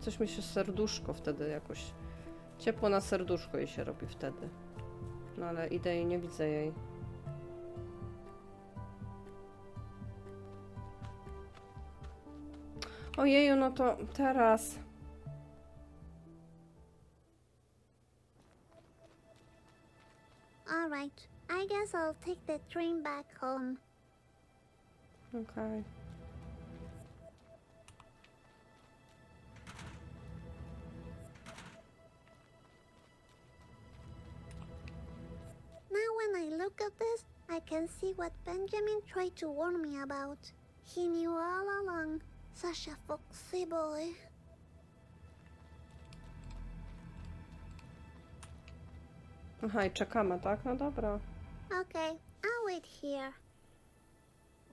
Coś mi się serduszko wtedy jakoś... Ciepło na serduszko jej się robi wtedy. No ale idę i nie widzę jej. Ojeju, no to teraz. Alright, I guess I'll take the train back home. Okej. When I look at this, I can see what Benjamin tried to warn me about. He knew all along. Such a foxy boy. Aha, i czekamy, tak? No dobra. Okay, I'll wait here.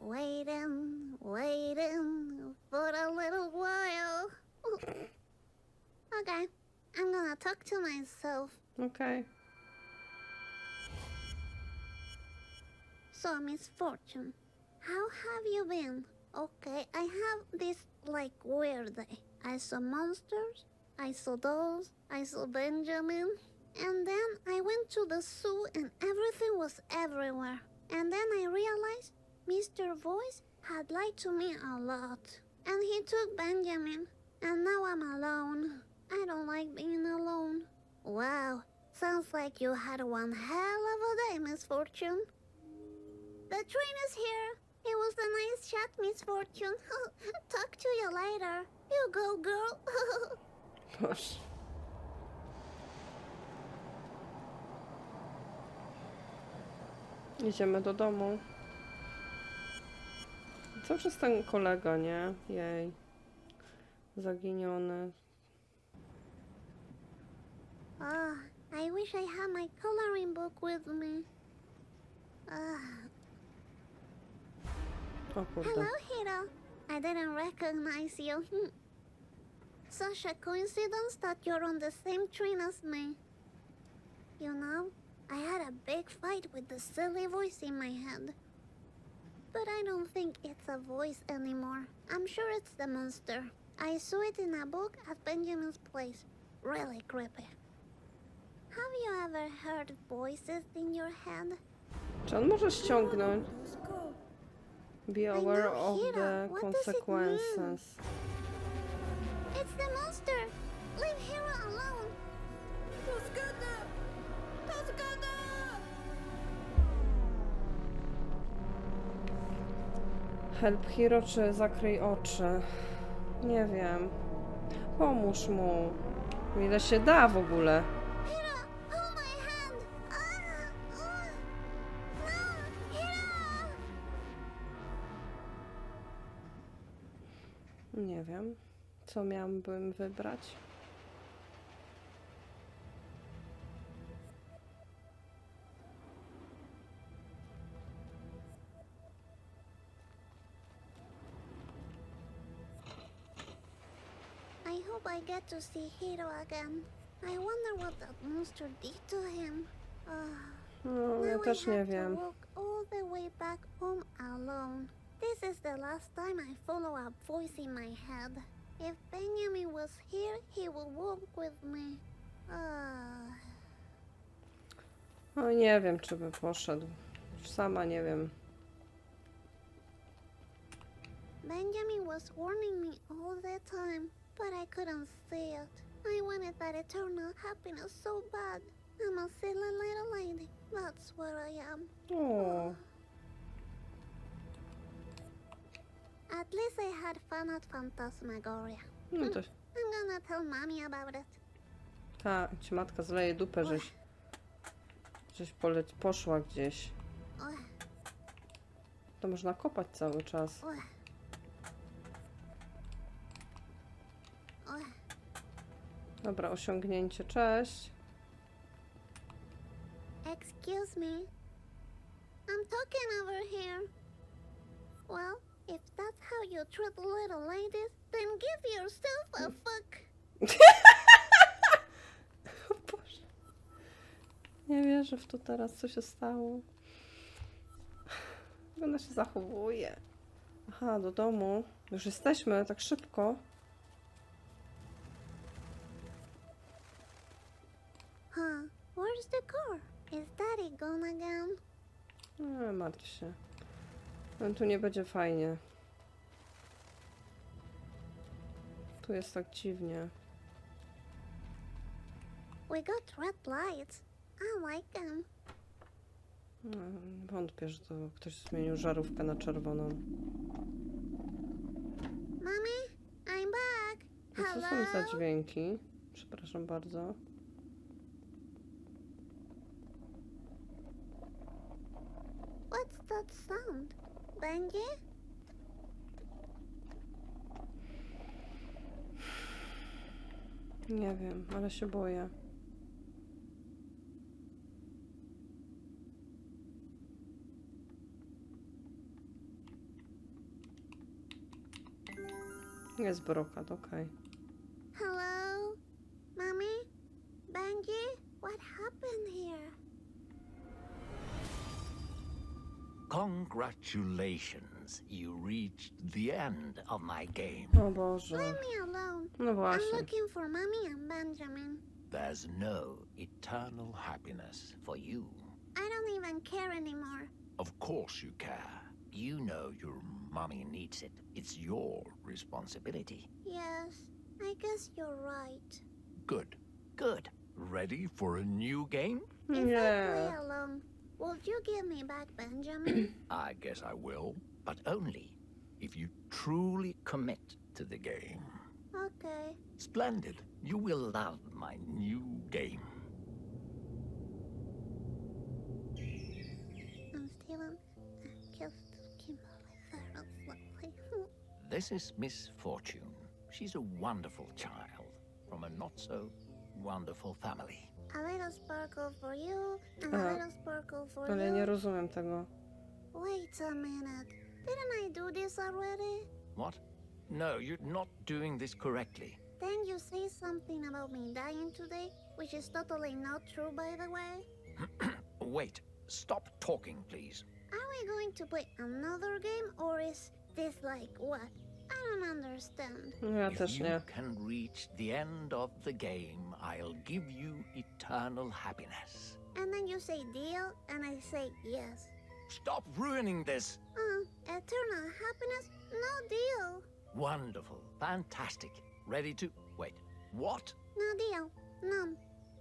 Waiting, waiting for a little while. okay, I'm gonna talk to myself. Okej. So, misfortune. How have you been? Okay, I have this like weird day. I saw monsters, I saw dolls, I saw Benjamin, and then I went to the zoo and everything was everywhere. And then I realized Mr. Voice had lied to me a lot. And he took Benjamin, and now I'm alone. I don't like being alone. Wow, sounds like you had one hell of a day, Miss Fortune. The train is here. It was a nice chat, Miss Fortune. Talk to you later. You go, girl. Boże. Idziemy do domu. Co czas ten kolega, nie? Jej. Zaginiony. Ah, I wish I had my coloring book with me. Ah. Hello, Hiro. I didn't recognize you. Hmm. Such a coincidence that you're on the same train as me. You know, I had a big fight with the silly voice in my head. But I don't think it's a voice anymore. I'm sure it's the monster. I saw it in a book at Benjamin's place. Really creepy. Have you ever heard voices in your head? Czy on może ściągnąć? Be aware of the consequences. It's the monster! Leave alone! Help hero czy zakryj oczy? Nie wiem. Pomóż mu. Ile się da w ogóle. Co miałabym wybrać? I hope I get to see Hero again. I wonder what that monster did to him. Ah. No, ja Now I też nie have to wiem. walk all the way back home alone. This is the last time I follow a voice in my head. If Benjamin was here, he would walk with me. Ah. No nie wiem, czy by poszedł. Już sama nie wiem. Benjamin was warning me all the time, but I couldn't see it. I wanted that eternal happiness so bad. I'm a silly little lady. That's what I am. O, At least I had fun at Phantasmagoria. no to I'm gonna tell mommy about it. ta, ci matka zleje dupę, żeś, żeś poleć, poszła gdzieś. To można kopać cały czas. Dobra, osiągnięcie, cześć. Excuse me. I'm talking over here. Well, how you treat little ladies, then give yourself a fuck. Boże. Nie wierzę w to teraz, co się stało. Jak ona się zachowuje? Aha, do domu. Już jesteśmy, tak szybko. Huh, where's the car? Is daddy gone again? Nie, martw się. No, tu nie będzie fajnie. Tu jest tak dziwnie. We got red lights. I like them. No, Wątpię, że to ktoś zmienił żarówkę na czerwoną. Mommy, I'm back. A co są za dźwięki? Przepraszam bardzo. What's that sound? Benji? Nie wiem, ale się boję. Jest brokat, okej. Hello? Congratulations, you reached the end of my game. O Boże. Leave me alone. No I'm właśnie. looking for Mommy and Benjamin. There's no eternal happiness for you. I don't even care anymore. Of course you care. You know your mommy needs it. It's your responsibility. Yes, I guess you're right. Good. Good. Ready for a new game? If I Nie. play alone, would you give me back Benjamin? I guess I will, but only if you truly commit to the game. okay. Splendid. You will love my new game. I'm Steven. I kissed Kimberly Farrell slightly. This is Miss Fortune. She's a wonderful child from a not so wonderful family. A little sparkle for you, and Uh, a little sparkle for Ale you. nie rozumiem tego. Wait a minute. Didn't I do this already? What? No, you're not doing this correctly. Then you say something about me dying today, which is totally not true, by the way. Wait, stop talking, please. Are we going to play another game, or is this like what? I don't understand. No ja if też you nie. can reach the end of the game, I'll give you eternal happiness. And then you say deal, and I say yes. Stop ruining this. Uh, eternal happiness? No deal. Wonderful, fantastic. Ready to. Wait, what? No deal. No.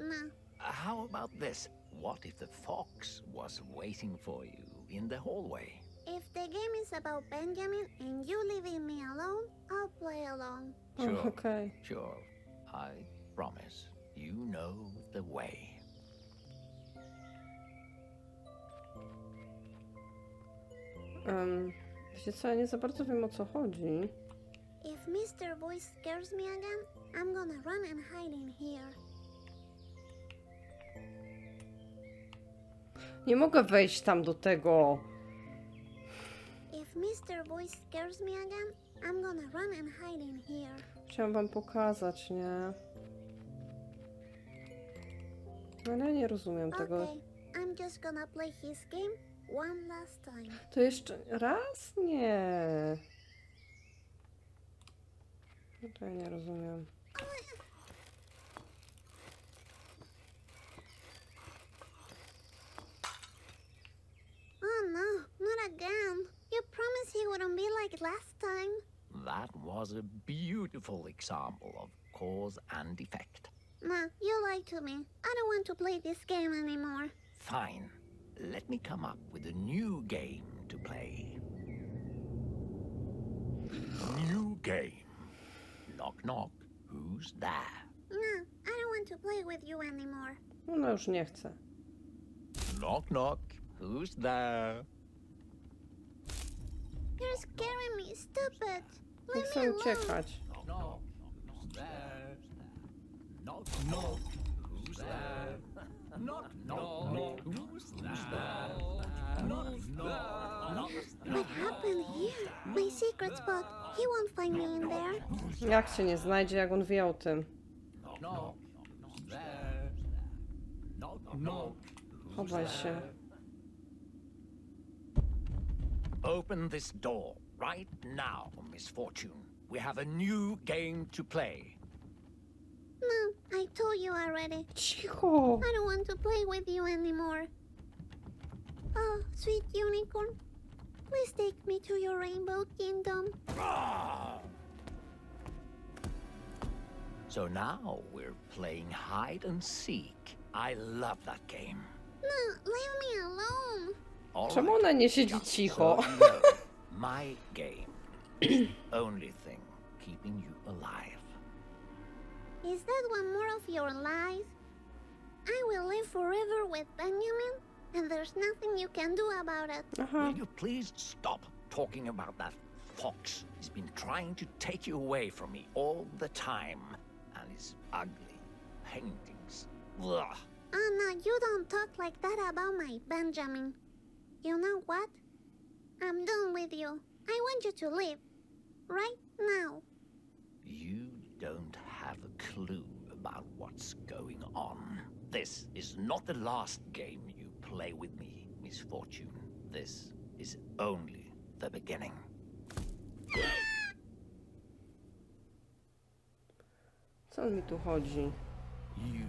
No. Uh, How about this? What if the fox was waiting for you in the hallway? If the game is about Benjamin and you live me Sure. Okej. Sure, I promise. You know the way. Um, wiecie co, ja nie za bardzo wiem o co chodzi. If Mr. Voice scares me again, I'm gonna run and hide in here. Nie mogę wejść tam do tego. If Mr. Voice scares me again, I'm gonna run and hide in here. Chciałam wam pokazać, nie? Ale ja nie rozumiem tego. Okay, I'm just gonna play his game one last time. To jeszcze raz? Nie. No ja nie rozumiem. Like last time. That was a beautiful example of cause and effect. Nah, you lied to me. I don't want to play this game anymore. Fine. Let me come up with a new game to play. New game. Knock knock. Who's there? No, I don't want to play with you anymore. No już nie chcę. Knock knock. Who's there? You're scaring me. Stop it. Nie Leave me alone. uciekać. Knock knock. Who's there? Knock knock. Who's there? Knock knock. knock. Who's there? Knock knock. What happened here? My secret spot. He won't find me in there. Jak się nie znajdzie, jak on wie o tym? Knock knock. Who's there? Knock knock. Chowaj się. Open this door right now, Miss Fortune. We have a new game to play. No, I told you already. Cicho! I don't want to play with you anymore. Oh, sweet unicorn. Please take me to your rainbow kingdom. So now we're playing hide and seek. I love that game. No, leave me alone. All Czemu right, ona nie siedzi cicho? So you know, my game is the only thing keeping you alive. Is that one more of your lies? I will live forever with Benjamin, and there's nothing you can do about it. Aha. Will you please stop talking about that fox? He's been trying to take you away from me all the time. And his ugly paintings. Ugh. Anna, you don't talk like that about my Benjamin. You know what? I'm done with you. I want you to leave. Right now. You don't have a clue about what's going on. This is not the last game you play with me, Miss Fortune. This is only the beginning. Co mi tu chodzi? You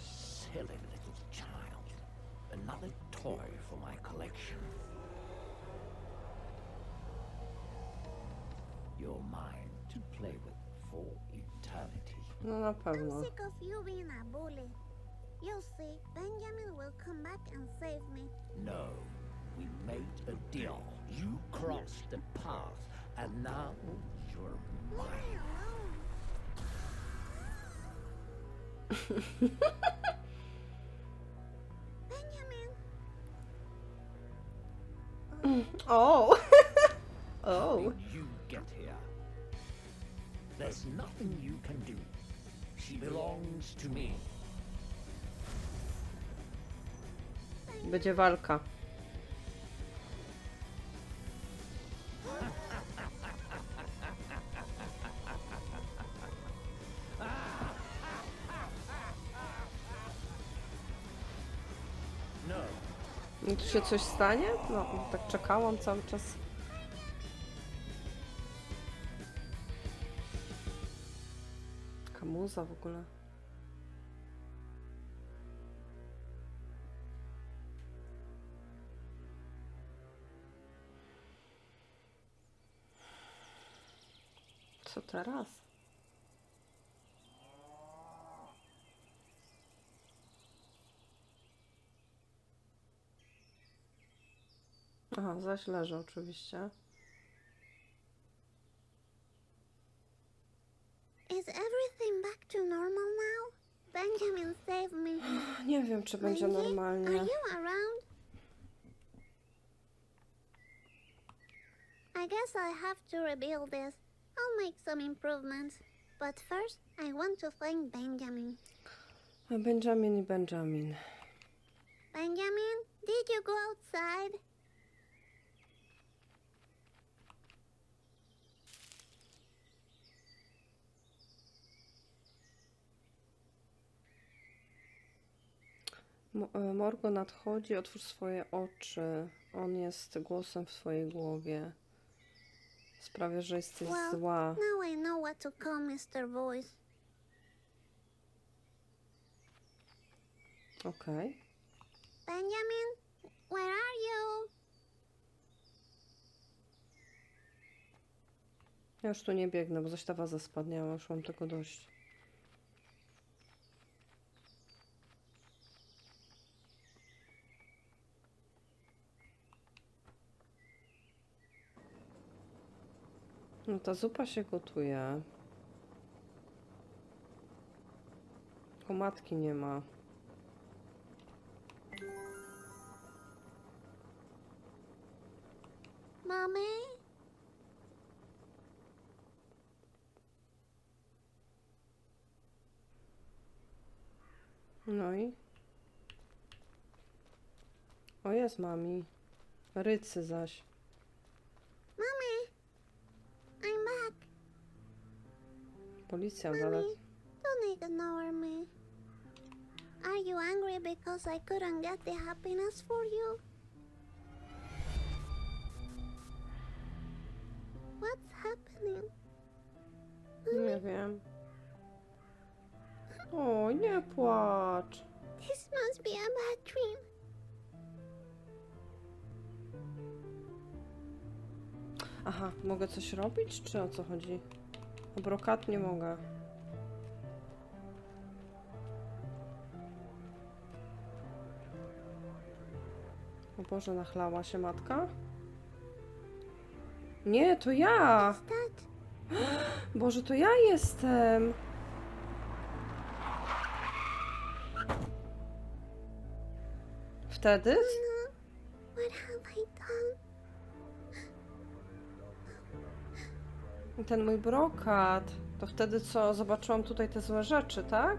silly little child. Another toy for my collection. You're mine to play with for eternity. No na I'm sick of you being a bully. You'll see, Benjamin will come back and save me. No, we made a deal. You crossed the path, and now you're mine. Oh. oh. o! you get here? There's nothing you can do. She belongs to me. Będzie walka. Tu się coś stanie? No, tak czekałam cały czas. Kamuza w ogóle. Co teraz? Aha, zaś leży oczywiście. Is everything back to normal now? Benjamin, save me. Nie wiem, czy będzie Benji, Are you around? I guess I have to rebuild this. I'll make some improvements. But first, I want to thank Benjamin. Benjamin i Benjamin. Benjamin, did you go outside? Morgo nadchodzi, otwórz swoje oczy. On jest głosem w twojej głowie. Sprawia, że jesteś Well, zła. Now I know what to call Mr. Voice. Okej. Benjamin, where are you? Ja już tu nie biegnę, bo zaś ta waza spadniała, już mam tego dość. No ta zupa się gotuje. Tylko matki nie ma. Mommy? No i? O, jest mami. Rycy zaś. Mommy? I'm back. Policja. Mommy, don't ignore me. Are you angry because I couldn't get the happiness for you? What's happening? Nie wiem. O, nie płacz. This must be a bad dream. Aha, mogę coś robić, czy o co chodzi? Brokat nie mogę. O Boże, nachlała się matka? Nie, to ja! Boże, to ja jestem! Wtedy? Ten mój brokat. To wtedy co? Zobaczyłam tutaj te złe rzeczy, tak?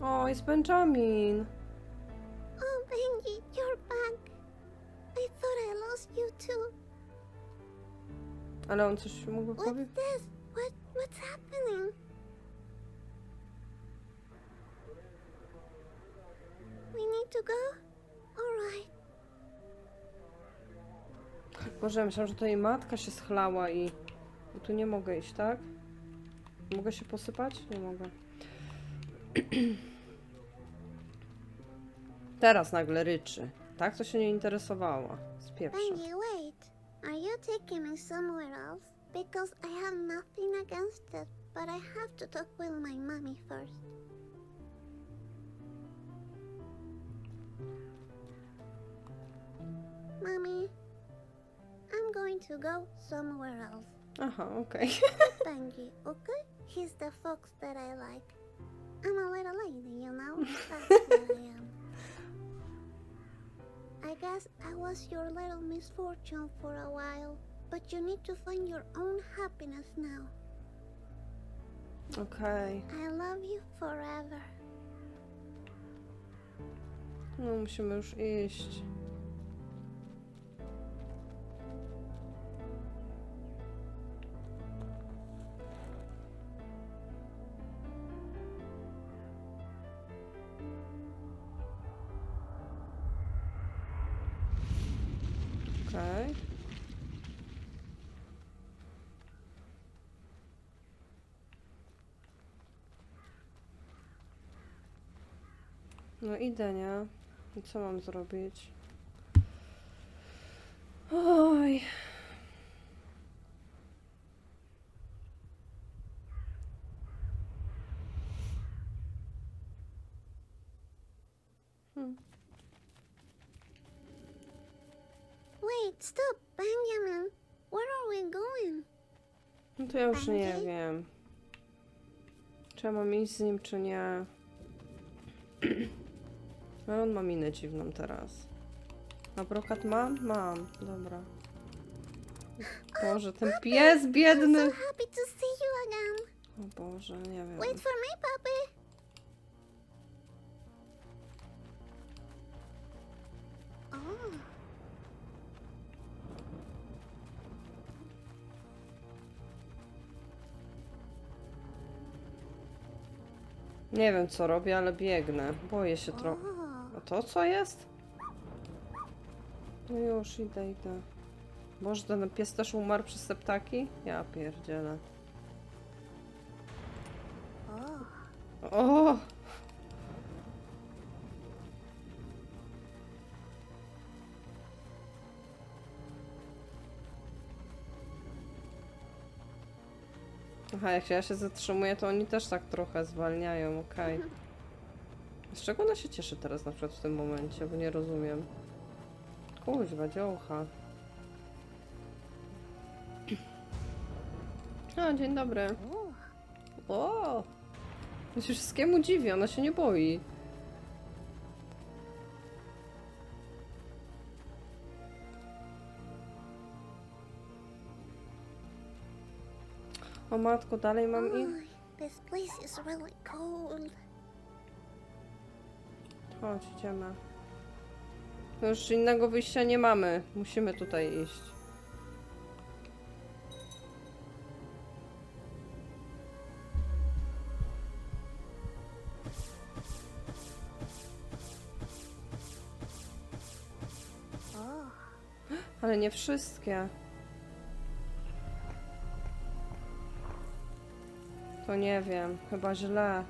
O, jest Benjamin. Oh, Benji, you're back. I thought I lost you too. Ale on coś mógłby What's powiedzieć? this? What what's happening? We need to go? Boże, myślałam, że to jej matka się schlała i... i tu nie mogę iść, tak? Mogę się posypać? Nie mogę. Teraz nagle ryczy. Tak? To się nie interesowała. Z pierwsza. First. Mommy, going to go somewhere else. Uh Aha, okej. Benji, okay? He's the fox that I like. I'm a little lady, you know? That's who I am. I guess I was your little misfortune for a while, but you need to find your own happiness now. Okay. I love you forever. No, musimy już iść. No idę, nie? I co mam zrobić? Oj. Hmm. Wait, stop, Benjamin. Where are we going? No to ja już nie Andy? wiem. Czy ja mam iść z nim, czy nie. Ale on ma minę dziwną teraz. A brokat mam? Mam. Dobra. Boże, ten pies I'm biedny! so happy to see you again. O Boże, nie wiem. Wait for me, puppy. Oh. Nie wiem co robię, ale biegnę. Boję się trochę. To co jest? No już, idę, idę. Boże, ten pies też umarł przez te ptaki? Ja pierdzielę. O! Aha, jak ja się zatrzymuję, to oni też tak trochę zwalniają, okej. Z czego ona się cieszy teraz na przykład w tym momencie, bo nie rozumiem. Kuźwa, dziołcha. O, dzień dobry. O! Ja się wszystkiemu dziwi, ona się nie boi. O matko, dalej mam i... Oh, this place is really cold. Chodź, idziemy. No Już innego wyjścia nie mamy. Musimy tutaj iść. Ale nie wszystkie. To nie wiem, chyba źle.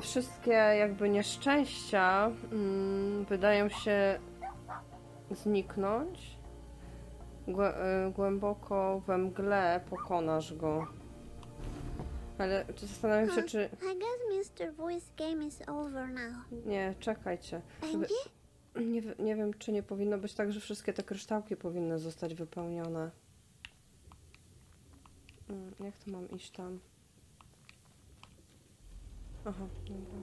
Wszystkie jakby nieszczęścia mm, wydają się zniknąć. Głę, e, głęboko we mgle pokonasz go. Ale zastanawiam się, czy. I guess Mr. Voice game is over now. Nie, czekajcie. Nie, nie wiem, czy nie powinno być tak, że wszystkie te kryształki powinny zostać wypełnione. Mm, Jak to mam iść tam? Aha, dobra.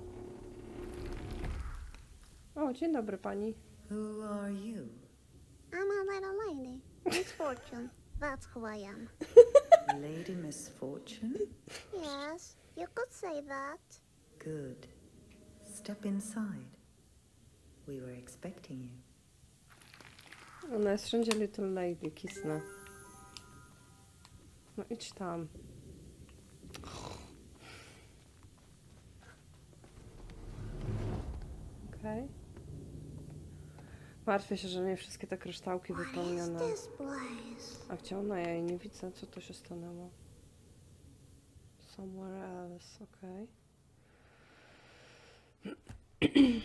O, dzień dobry pani. Who are you? I'm a little lady. Miss Fortune. That's who I am. Lady Misfortune? Yes, you could say that. Good. Step inside. We were expecting you. Ona jest wszędzie Little Lady, kisnę. No idź tam. Okej. Martwię się, że nie wszystkie te kryształki What is wypełnione. this place? A gdzie ona? Ja jej nie widzę. Co to się stanęło? Somewhere else, okej.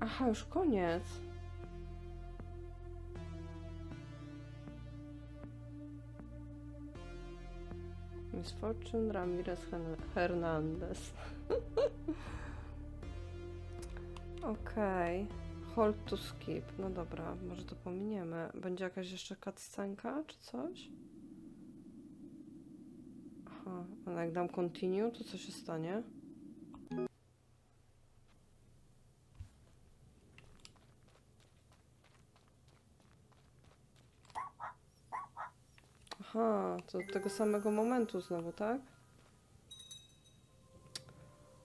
Aha, już koniec. Miss Fortune Ramirez Hernandez. Okej. Hold to skip. No dobra, może to pominiemy. Będzie jakaś jeszcze cutscenka czy coś? Aha, ale jak dam continue, to co się stanie? Aha, to od tego samego momentu znowu, tak?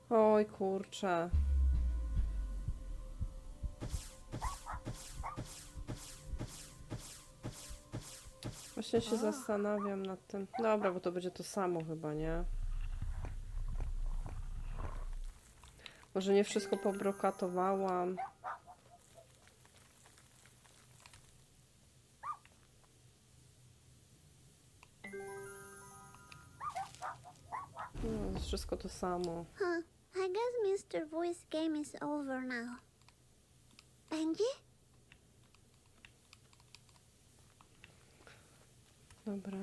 Oj, kurczę. Właśnie się zastanawiam nad tym. Dobra, bo to będzie to samo chyba, nie? Może nie wszystko pobrokatowałam. No, jest wszystko to samo. Huh. I guess Mr. Voice game is over now. Benji? Dobra.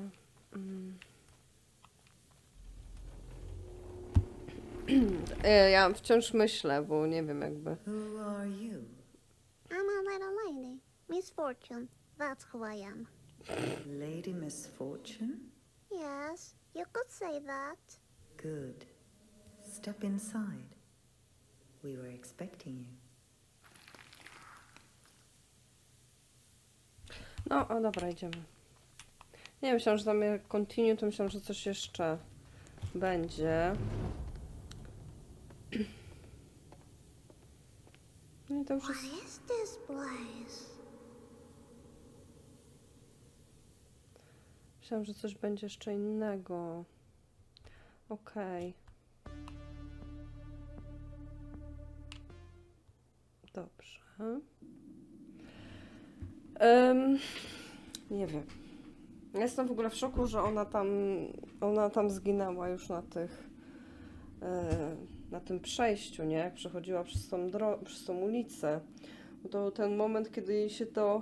Mm. E, Ja wciąż myślę, bo nie wiem jakby. Who are you? I'm a little lady. Miss Fortune. That's who I am. Lady Misfortune? Yes, you could say that. Good. Step inside. We were expecting you. No, o dobra, idziemy. Nie, myślałam, że tam jak continue, to myślałam, że coś jeszcze będzie. No i to już jest... Myślałam, że coś będzie jeszcze innego. Okej. Dobrze. Em, nie wiem. Jestem w ogóle w szoku, że ona tam, ona tam zginęła już na tych, e, na tym przejściu, nie? Jak przechodziła przez tą, przez tą ulicę. To ten moment, kiedy jej się to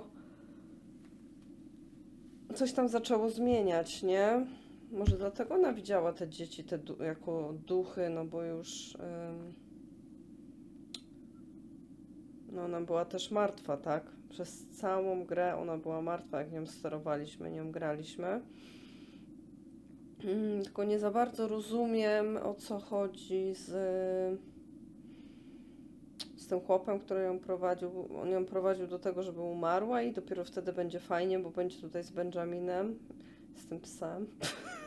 coś tam zaczęło zmieniać, nie? Może dlatego ona widziała te dzieci te du- jako duchy, no bo już. ym, no ona była też martwa, tak? Przez całą grę ona była martwa, jak nią sterowaliśmy, nią graliśmy. Mm, Tylko nie za bardzo rozumiem o co chodzi z, z tym chłopem, który ją prowadził. On ją prowadził do tego, żeby umarła i dopiero wtedy będzie fajnie, bo będzie tutaj z Benjaminem, z tym psem.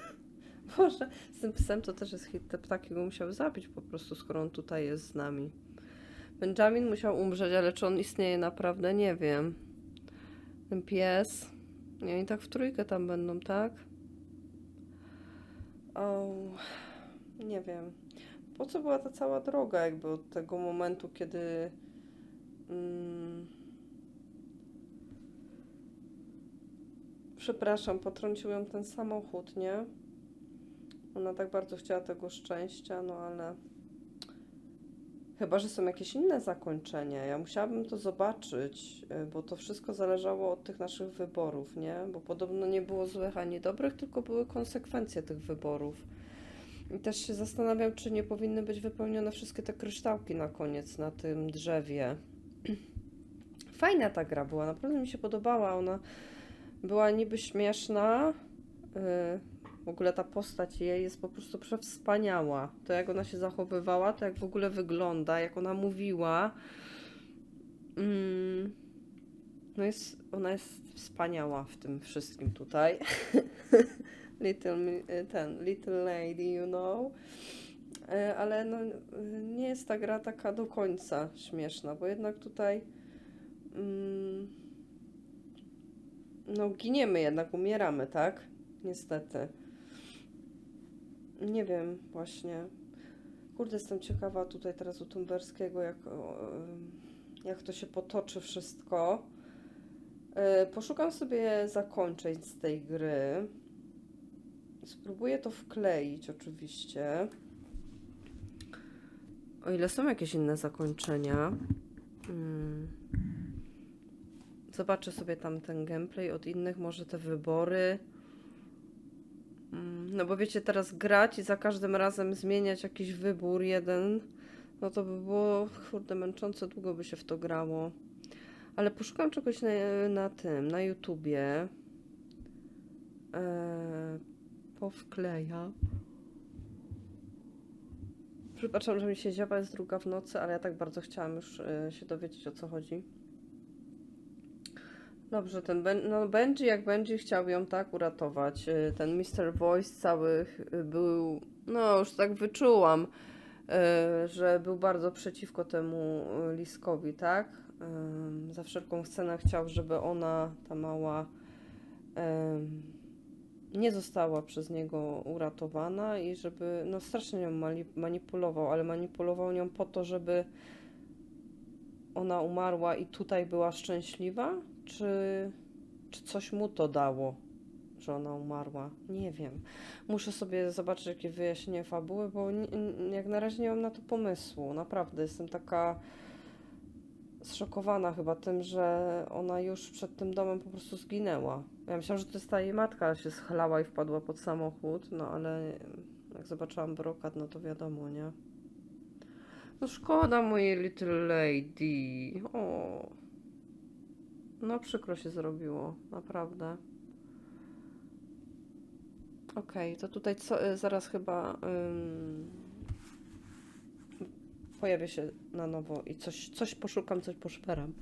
Boże, z tym psem to też jest hit. Te ptaki go musiały zabić po prostu, skoro on tutaj jest z nami. Benjamin musiał umrzeć, ale czy on istnieje naprawdę, nie wiem. Ten pies. Nie, oni tak w trójkę tam będą, tak? O, nie wiem. po co była ta cała droga, jakby od tego momentu, kiedy. Mm, przepraszam, potrącił ją ten samochód, nie? Ona tak bardzo chciała tego szczęścia, no ale. Chyba, że są jakieś inne zakończenia. Ja musiałabym to zobaczyć, y, bo to wszystko zależało od tych naszych wyborów, nie? Bo podobno nie było złych ani dobrych, tylko były konsekwencje tych wyborów. I też się zastanawiam, czy nie powinny być wypełnione wszystkie te kryształki na koniec na tym drzewie. Fajna ta gra była, naprawdę mi się podobała. Ona była niby śmieszna. y, w ogóle ta postać jej jest po prostu przewspaniała. To jak ona się zachowywała, to jak w ogóle wygląda, jak ona mówiła. Mm, no jest, ona jest wspaniała w tym wszystkim tutaj. little, mi- ten, little lady, you know. E, Ale no, nie jest ta gra taka do końca śmieszna, bo jednak tutaj mm, no giniemy jednak, umieramy, tak? Niestety. Nie wiem, właśnie. Kurde, jestem ciekawa tutaj teraz u Tumberskiego, jak, jak to się potoczy wszystko. E, Poszukam sobie zakończeń z tej gry. Spróbuję to wkleić, oczywiście. O ile są jakieś inne zakończenia. Mm. Zobaczę sobie tam ten gameplay od innych, może te wybory. Mm, No bo wiecie, teraz grać i za każdym razem zmieniać jakiś wybór jeden, no to by było, kurde, męczące, długo by się w to grało. Ale poszukam czegoś na, na tym, na YouTubie. Eee, powkleja. Przepraszam, że mi się zjawa jest druga w nocy, ale ja tak bardzo chciałam już e, się dowiedzieć o co chodzi. Dobrze, ten ben, no Benji jak Benji chciał ją tak uratować. Y, Ten Mr. Voice cały y, był, no już tak wyczułam, y, że był bardzo przeciwko temu Liskowi, tak? Za wszelką cenę chciał, żeby ona, ta mała, nie została przez niego uratowana i żeby, no strasznie nią manipulował, ale manipulował nią po to, żeby ona umarła i tutaj była szczęśliwa? Czy, czy coś mu to dało, że ona umarła? Nie wiem. Muszę sobie zobaczyć jakie wyjaśnienie fabuły, bo jak na razie nie mam na to pomysłu. Naprawdę jestem taka zszokowana chyba tym, że ona już przed tym domem po prostu zginęła. Ja myślałam, że to jest ta jej matka, ale się schlała i wpadła pod samochód, no ale jak zobaczyłam brokat, no to wiadomo, nie? No szkoda mojej little lady. O. No przykro się zrobiło, naprawdę. Okej, to tutaj co, y, zaraz chyba ym, pojawię się na nowo i coś, coś poszukam, coś poszperam.